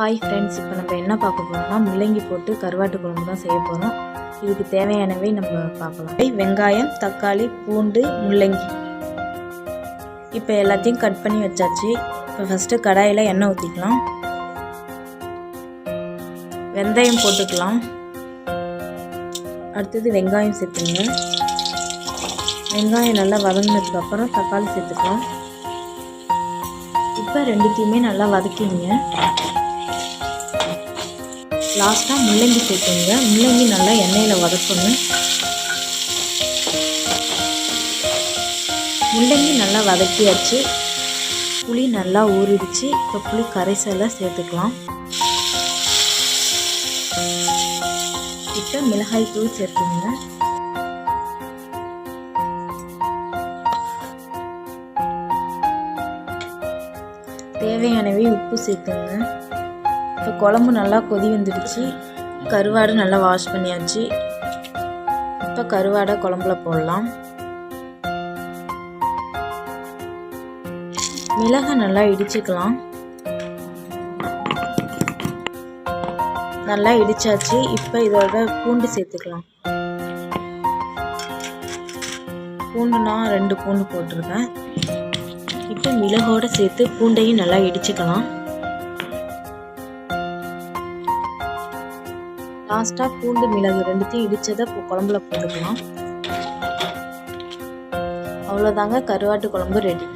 Hi friends இப்போ நம்ம என்ன பார்க்க போகிறோம்னா முள்ளங்கி போட்டு கருவாட்டு குழம்பு தான் செய்ய போகிறோம் இதுக்கு தேவையானவை நம்ம பார்க்கலாம். வெங்காயம் தக்காளி பூண்டு முள்ளங்கி. இப்போ எல்லாத்தையும் கட் பண்ணி வச்சாச்சு. இப்போ ஃபஸ்ட்டு கடாயில் எண்ணெய் ஊற்றிக்கலாம் வெந்தயம் போட்டுக்கலாம். அடுத்தது வெங்காயம் சேர்த்துங்க. வெங்காயம் நல்லா வதங்கினதுக்கப்புறம் தக்காளி சேர்த்துக்கலாம். இப்போ ரெண்டுத்தையுமே நல்லா வதக்கிங்க லாஸ்ட்டாக முள்ளங்கி சேர்த்துங்க. முள்ளங்கி நல்லா எண்ணெயில் வதக்கணும். முள்ளங்கி நல்லா வதக்கியாச்சு. புளி நல்லா ஊறிடுச்சு. இப்போ புளி கரைசலை சேர்த்துக்கலாம். இப்போ மிளகாய் தூள் சேர்த்துங்க. தேவையானவை உப்பு சேர்த்துங்க. இப்போ குழம்பு நல்லா கொதி வந்துடுச்சு. கருவாடு நல்லா வாஷ் பண்ணியாச்சு. இப்போ கருவாடை குழம்புல போடலாம். மிளகை நல்லா இடிச்சுக்கலாம். நல்லா இடிச்சாச்சு. இப்போ இதோட பூண்டு சேர்த்துக்கலாம். பூண்டு நான் ரெண்டு பூண்டு போட்டிருக்கேன். இப்போ மிளகோட சேர்த்து பூண்டையும் நல்லா இடிச்சுக்கலாம். லாஸ்ட்டாக பூண்டு மிளகு ரெண்டுத்தையும் இடித்ததை குழம்புல போட்டுக்கலாம். அவ்வளோதாங்க கருவாட்டு குழம்பு ரெடி